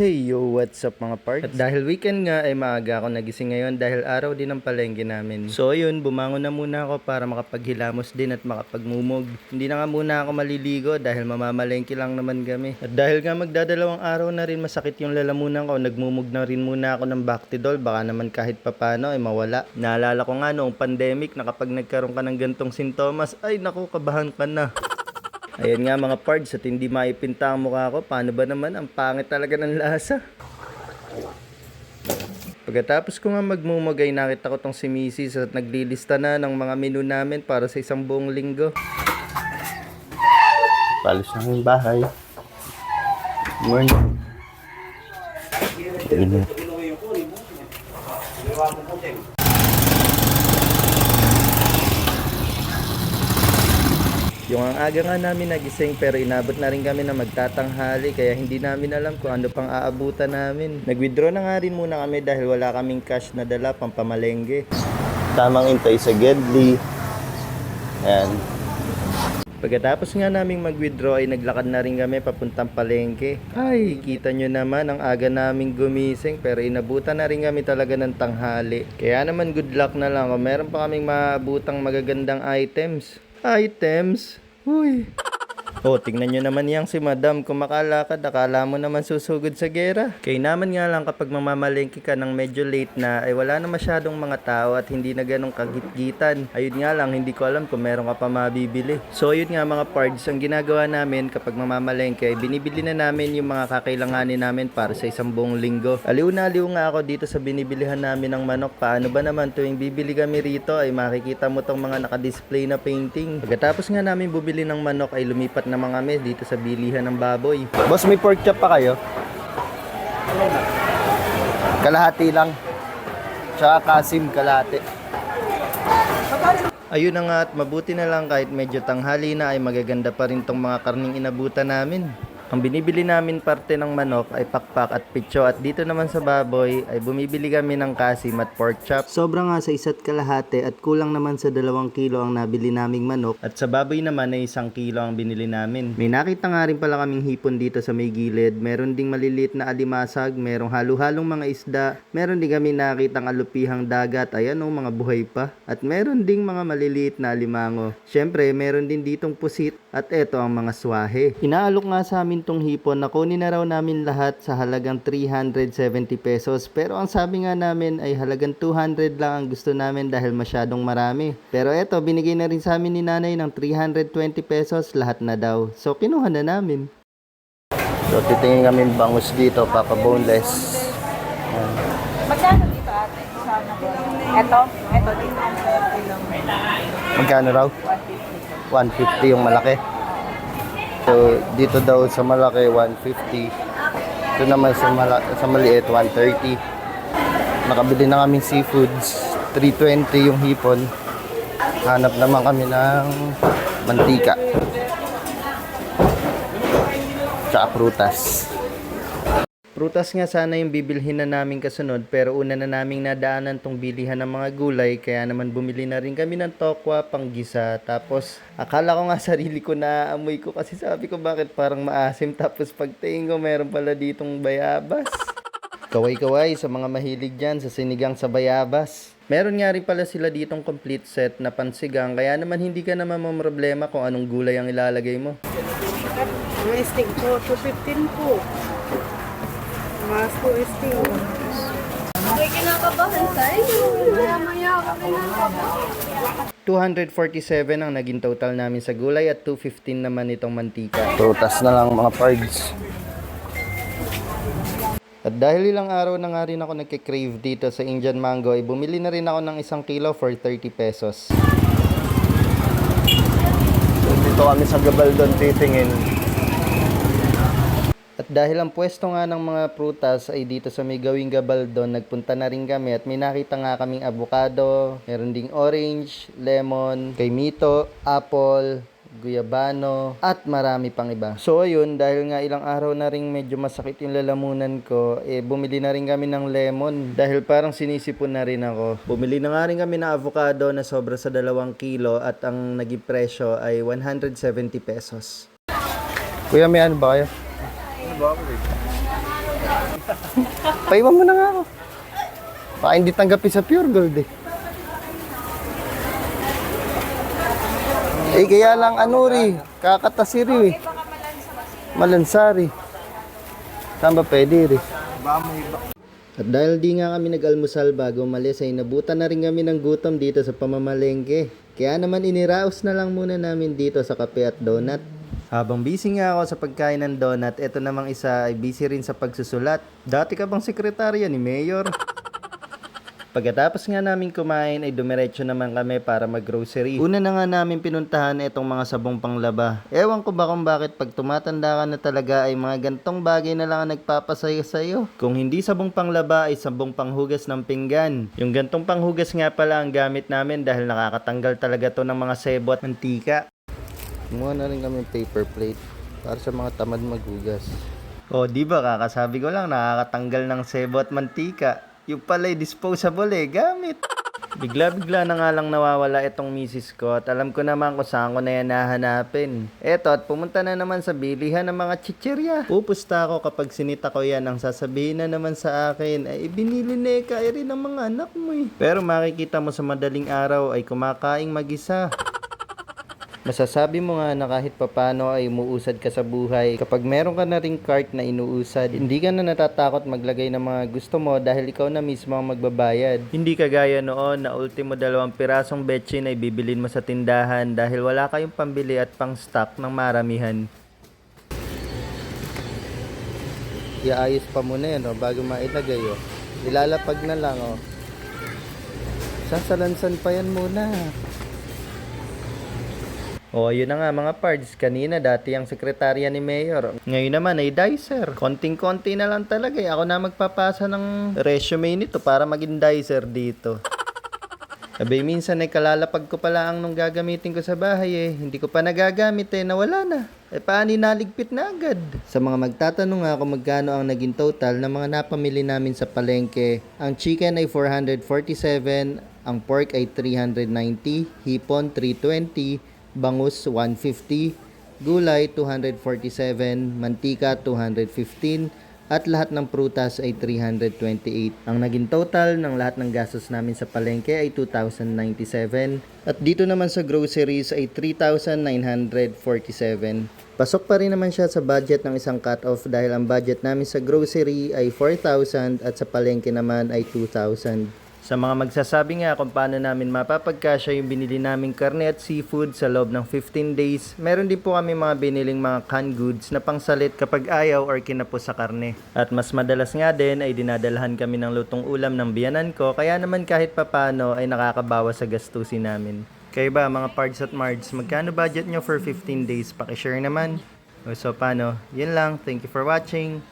Hey yo, what's up mga parts? At dahil weekend nga ay maaga ako nagising ngayon dahil araw din ang palengke namin. So ayun, bumangon na muna ako para makapaghilamos din at makapagmumog. Hindi na nga muna ako maliligo dahil mamamalengke lang naman kami. At dahil nga magdadalawang araw na rin masakit yung lalamunan ko, nagmumog na rin muna ako ng Bactidol baka naman kahit papano ay mawala. Naalala ko nga noong pandemic na kapag nagkaroon ka ng gantong sintomas, ay naku, kabahan ka na. Ayan nga mga pards, at hindi maipinta ang mukha ko, paano ba naman? Ang pangit talaga ng lasa. Pagkatapos ko nga magmumugay, nakita ko tong si Mrs. at naglilista na ng mga menu namin para sa isang buong linggo. Palis na yung bahay. Morning. Init. Yung ang aga nga namin nagising pero inabot na rin kami na magtatanghali kaya hindi namin alam kung ano pang aabutan namin. Nag-withdraw na nga rin muna kami dahil wala kaming cash na dala pang pamalengke. Tamang intay sa Gedli. Ayan. Pagkatapos nga naming mag-withdraw ay naglakad na rin kami papuntang palengke. Ay, kita nyo naman ang aga naming gumising pero inabutan na rin kami talaga ng tanghali. Kaya naman good luck na lang kung meron pa kaming maabutang magagandang items. Items? Uy. Oh, tingnan nyo naman yang si madam. Kung makalakad, akala mo naman susugod sa gera. Kaya naman nga lang kapag mamamalengke ka ng medyo late na, ay wala na masyadong mga tao at hindi na ganong kagitgitan. Ayun nga lang, hindi ko alam kung meron ka pa mabibili. So, yun nga mga parts, ang ginagawa namin kapag mamamalengke, ay binibili na namin yung mga kakailanganin namin para sa isang buong linggo. Aliw na aliw nga ako dito sa binibilihan namin ng manok. Paano ba naman tuwing bibili kami rito ay makikita mo tong mga nakadisplay na painting. Pagkatapos nga namin bubili ng manok ay lumipat naman kami dito sa bilihan ng baboy. Boss, may pork chop pa kayo? Kalahati lang. Tsaka kasim kalahati. Ayun na nga at mabuti na lang kahit medyo tanghali na ay magaganda pa rin tong mga karning inabutan namin. Ang binibili namin parte ng manok ay pakpak at pitso at dito naman sa baboy ay bumibili kami ng kasim at pork chop. Sobra nga sa isa't kalahati at kulang naman sa dalawang kilo ang nabili naming manok at sa baboy naman ay isang kilo ang binili namin. May nakita nga rin pala kaming hipon dito sa may gilid. Meron ding maliliit na alimasag, merong halo-halong mga isda, meron din kami nakitang alupihang dagat, ayan o mga buhay pa. At meron ding mga maliliit na alimango. Syempre, meron din ditong pusit at eto ang mga swahe. Inaalok nga sa amin tong hipon na kunin na raw namin lahat sa halagang 370 pesos. Pero ang sabi nga namin ay halagang 200 lang ang gusto namin dahil masyadong marami. Pero eto, binigay na rin sa amin ni nanay ng 320 pesos lahat na daw. So kinuha na namin. So titingin kami bangus dito, papa boneless. Magkano dito ate? Ito? Ito dito. Magkano raw? 150 yung malaki. So, dito daw sa malaki, 150. Ito naman sa, mala- sa maliit, 130. Nakabili na kami seafoods. 320 yung hipon. Hanap naman kami ng mantika. Tsaka prutas. Prutas nga sana yung bibilhin na namin kasunod pero una na naming nadaanan tong bilihan ng mga gulay kaya naman bumili na rin kami ng tokwa panggisa tapos akala ko nga sarili ko na amoy ko kasi sabi ko bakit parang maasim tapos pagtingin ko meron pala ditong bayabas. Kaway-kaway sa mga mahilig dyan sa sinigang sa bayabas. Meron nga rin pala sila ditong complete set na pansigang kaya naman hindi ka naman mamroblema kung anong gulay ang ilalagay mo. Ang stick ko, 215 po. Mas po stick. May kinakabahan tayo. Maya-maya ka kinakabahan. 247 ang naging total namin sa gulay at 215 naman itong mantika. Prutas na lang mga pards. At dahil ilang araw na nga rin ako nagkikrave dito sa Indian Mango, ay bumili na rin ako ng isang kilo for 30 pesos. So, dito kami sa Gabaldon titingin. Dahil ang pwesto nga ng mga prutas ay dito sa may gawing Gabaldon, nagpunta na rin kami at may nakita nga kaming avocado, meron ding orange, lemon, kay mito, apple, guyabano, at marami pang iba. So ayun, dahil nga ilang araw na rin medyo masakit yung lalamunan ko, eh bumili na rin kami ng lemon dahil parang sinisipon na rin ako. Bumili na nga rin kami ng avocado na sobra sa dalawang kilo at ang naging presyo ay 170 pesos. Kuya, may ano ba kayo? Paiwan mo na nga ako. Baka hindi tanggapin sa pure gold eh. Eh kaya lang ano ri, kakatasiri eh. Malansari. Ba pwede ri? At dahil di nga kami nag-almusal bago umalis ay nabutan na rin kami ng gutom dito sa pamamalengke. Kaya naman iniraos na lang muna namin dito sa kape at donut. Habang busy nga ako sa pagkain ng donut, eto namang isa ay busy rin sa pagsusulat. Dati ka bang sekretarya ni Mayor? Pagkatapos nga namin kumain ay dumiretso naman kami para mag-grocery. Una na nga namin pinuntahan itong mga sabong panglaba. Ewan ko ba kung bakit pag tumatanda ka na talaga ay mga gantong bagay na lang ang nagpapasaya sa'yo. Kung hindi sabong panglaba ay sabong panghugas ng pinggan. Yung gantong panghugas nga pala ang gamit namin dahil nakakatanggal talaga to ng mga sebo at mantika. Kumuha na rin kami paper plate para sa mga tamad maghugas. O, di ba kakasabi ko lang nakakatanggal ng sebo at mantika. Yung pala'y disposable eh, gamit. Bigla-bigla na nga lang nawawala itong misis ko at alam ko naman kung saan ko na yan nahanapin. Eto at pumunta na naman sa bilihan ng mga chichirya. Pupusta ako kapag sinita ko yan ang sasabihin na naman sa akin ay binili na eh, rin ng mga anak mo eh. Pero makikita mo sa madaling araw ay kumakaing mag-isa. Masasabi mo nga na kahit papano ay umuusad ka sa buhay. Kapag meron ka na ring cart na inuusad, hindi ka na natatakot maglagay ng mga gusto mo dahil ikaw na mismo ang magbabayad. Hindi kagaya noon na ultimo dalawang pirasong betchin ay bibilin mo sa tindahan dahil wala kayong pambili at pang stock ng maramihan. Iayos pa muna yan oh, bago mailagay oh. Ilalapag na lang oh. Sasalansan pa yan muna. O, oh, yun na nga mga pards. Kanina dati ang sekretarya ni Mayor. Ngayon naman ay dicer. Konting-konti na lang talaga eh. Ako na magpapasa ng resume nito para maging dicer dito. Abay, minsan ay kalalapag ko pala ang nung gagamitin ko sa bahay eh. Hindi ko pa nagagamit eh, nawala na. Eh, paano naligpit na agad? Sa mga magtatanong nga kung magkano ang naging total ng mga napamili namin sa palengke, ang chicken ay 447, ang pork ay 390, hipon 320, bangus 150, gulay 247, mantika 215, at lahat ng prutas ay 328. Ang naging total ng lahat ng gastos namin sa palengke ay 2,097. At dito naman sa groceries ay 3,947. Pasok pa rin naman siya sa budget ng isang cut-off dahil ang budget namin sa grocery ay 4,000 at sa palengke naman ay 2,000. Sa mga magsasabi nga kung paano namin mapapagkasya yung binili naming karne at seafood sa loob ng 15 days, meron din po kami mga biniling mga canned goods na pangsalit kapag ayaw or kinapos sa karne. At mas madalas nga din ay dinadalahan kami ng lutong ulam ng biyanan ko kaya naman kahit papano ay nakakabawas sa gastusin namin. Kayo ba mga pards at mards, magkano budget nyo for 15 days? Pakishare naman. O, So paano? Yun lang. Thank you for watching.